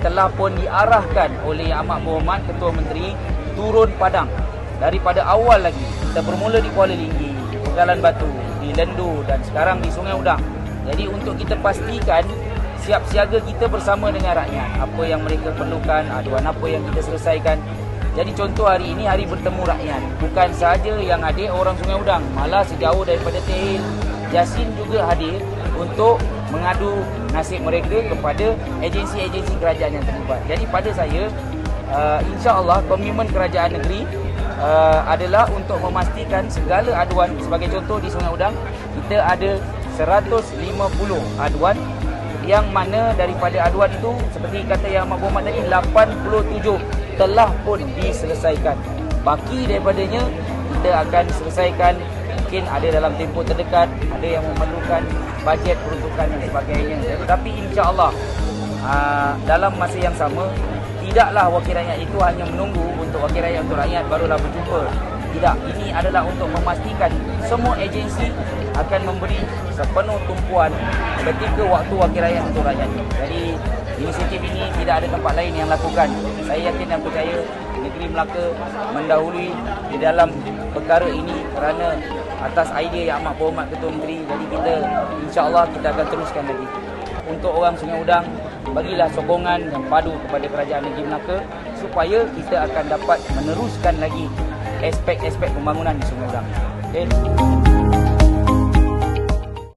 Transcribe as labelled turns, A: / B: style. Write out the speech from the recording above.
A: telah pun diarahkan oleh Yang Amat Berhormat Ketua Menteri turun padang daripada awal lagi kita bermula di Kuala Linggi, Pegalan Batu, di Lendu dan sekarang di Sungai Udang. Jadi untuk kita pastikan siap siaga kita bersama dengan rakyat apa yang mereka perlukan, aduan apa yang kita selesaikan. Jadi contoh hari ini hari bertemu rakyat. Bukan sahaja yang hadir orang Sungai Udang, malah sejauh daripada Tehil, Yasin juga hadir untuk mengadu nasib mereka kepada agensi-agensi kerajaan yang terlibat. Jadi pada saya uh, insya-Allah komitmen kerajaan negeri uh, adalah untuk memastikan segala aduan sebagai contoh di Sungai Udang kita ada 150 aduan yang mana daripada aduan itu seperti kata yang Mak Muhammad tadi 87 telah pun diselesaikan. Baki daripadanya kita akan selesaikan mungkin ada dalam tempoh terdekat, ada yang memerlukan bajet peruntukan dan sebagainya. Tetapi insya-Allah uh, dalam masa yang sama tidaklah wakil rakyat itu hanya menunggu untuk wakil rakyat untuk rakyat barulah berjumpa. Tidak, ini adalah untuk memastikan semua agensi akan memberi sepenuh tumpuan ketika waktu wakil rakyat untuk rakyat. Jadi inisiatif ini tidak ada tempat lain yang lakukan. Saya yakin dan percaya negeri Melaka mendahului di dalam perkara ini kerana atas idea yang amat berhormat Ketua Menteri. Jadi kita insya-Allah kita akan teruskan lagi. Untuk orang Sungai Udang, bagilah sokongan yang padu kepada kerajaan negeri Melaka supaya kita akan dapat meneruskan lagi aspek-aspek pembangunan di Sungai Udang. Okay.